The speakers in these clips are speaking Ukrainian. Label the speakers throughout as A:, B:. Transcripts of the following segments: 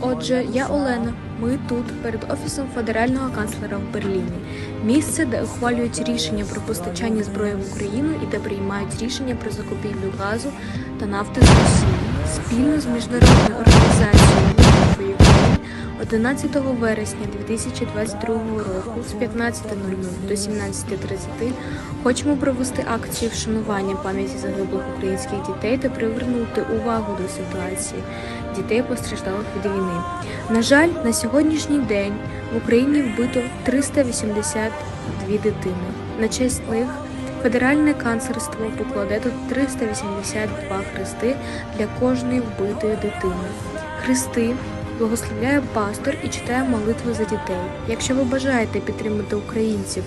A: Отже, я Олена. Ми тут, перед офісом федерального канцлера в Берліні. Місце, де ухвалюють рішення про постачання зброї в Україну і де приймають рішення про закупівлю газу та нафти з Росії. Спільно з міжнародною організацією «Воїн України 11 вересня 2022 року з 15.00 до 17.30 хочемо провести акцію вшанування пам'яті загиблих українських дітей та привернути увагу до ситуації дітей постраждалих від війни. На жаль, на сьогоднішній день в Україні вбито 382 дитини. На честь них федеральне канцерство покладе тут 382 хрести для кожної вбитої дитини. Хрести благословляє пастор і читає молитви за дітей. Якщо ви бажаєте підтримати українців,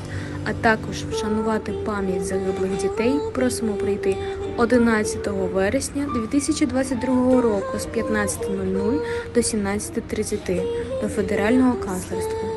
A: а також вшанувати пам'ять загиблих дітей, просимо прийти 11 вересня 2022 року з 15.00 до 17.30 до федерального канцлерства.